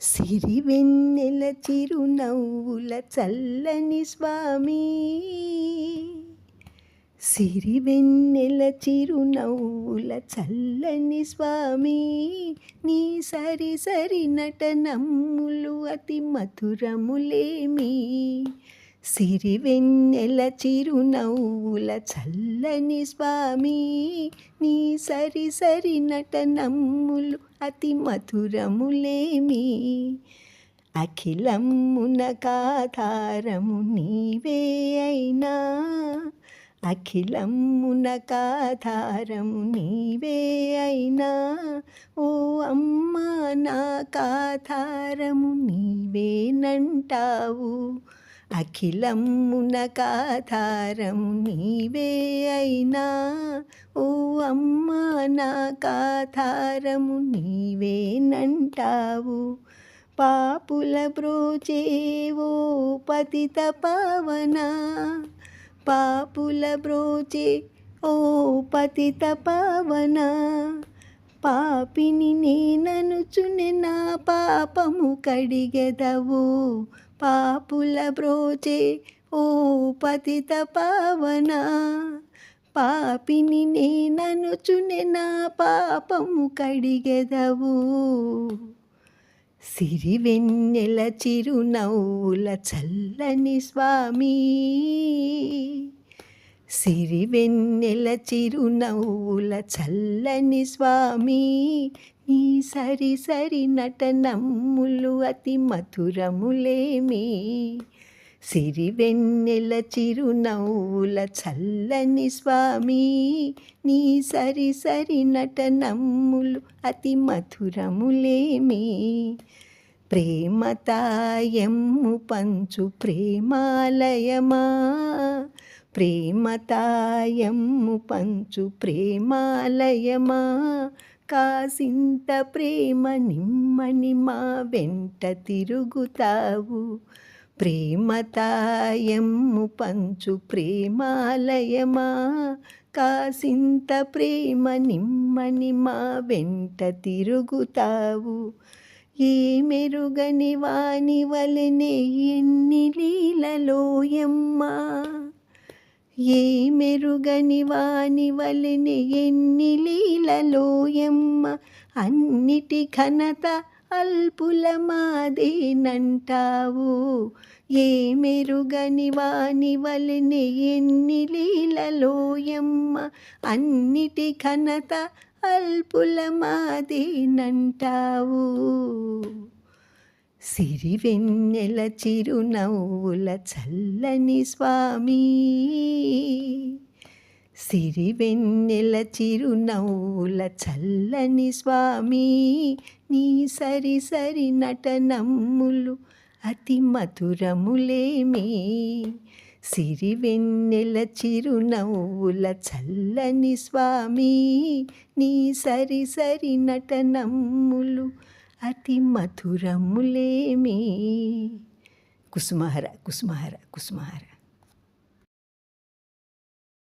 సిరి వెన్నెల చిరునవ్వుల చల్లని స్వామి. సిరి వెన్నెల చిరునవ్వుల చల్లని స్వామి నీ సరి సరి నటనమ్ములు అతి మధురములేమి. సిరి వెన్నెల చిరునవ్వుల చల్లని స్వామి నీ సరి సరి నటనమ్ములు అతి మధురములేమి. అఖిలమ్మున కాధారము నీవే అయినా అఖిలమ్మున కాధారము నీవే అయినా ఓ అమ్మా నా కాధారము నీవేనంటావు అఖిలమ్మున కాధారము నీవే అయినా ఓ అమ్మా నా కాధారము నీవేనంటావు పాపుల బ్రోచేవో పతిత పవన? పాపుల బ్రోచే ఓ పతిత పవన? పాపిని నేననుచునే నా పాపము కడిగెదవు. పాపుల బ్రోచే ఓ పతిత పావన. పాపిని నేననుచునే నా పాపము కడిగెదవు. సిరివెన్నెల చిరునవ్వుల చల్లని స్వామి. సిరివెన్నెల చిరునవ్వుల చల్లని స్వామి. ఈ సరి సరి నటనమ్ములు అతి మధురములేమి. సిరివెన్నెల చిరునవ్వుల చల్లని స్వామి నీ సరి సరి నటనమ్ములు అతి మధురములేమి. ప్రేమతాయమ్ము పంచు ప్రేమాలయమా ప్రేమతాయమ్ము పంచు ప్రేమాలయమా. కాసింత ప్రేమ నిమ్మని మా వెంట తిరుగుతావు. ప్రేమతాయము పంచు ప్రేమాలయమా. కాసింత ప్రేమ నిమ్మని మా వెంట తిరుగుతావు. ఏ మెరుగని వాని వలనే ఎన్ని లీలలోయమ్మా. ఏ మెరుగని వాని వలెనే ఎన్ని లీలలోయమ్మ అన్నిటి ఘనత అల్పుల మాదేనంటావు ఏ మెరుగని వాని వలెనే ఎన్ని లీలలోయమ్మ అన్నిటి ఘనత అల్పుల మాదేనంటావు సిరివెన్నెల చిరునవ్వుల చల్లని స్వామి. సిరివెన్నెల చిరునవ్వుల చల్లని స్వామి నీ సరి సరి నటనమ్ములు అతి మధురములేమి. సిరివెన్నెల చిరునవ్వుల చల్లని స్వామి నీ సరి సరి నటనమ్ములు అతి మధురములేమి కుసుమహర కుసుమహర కుసుమహర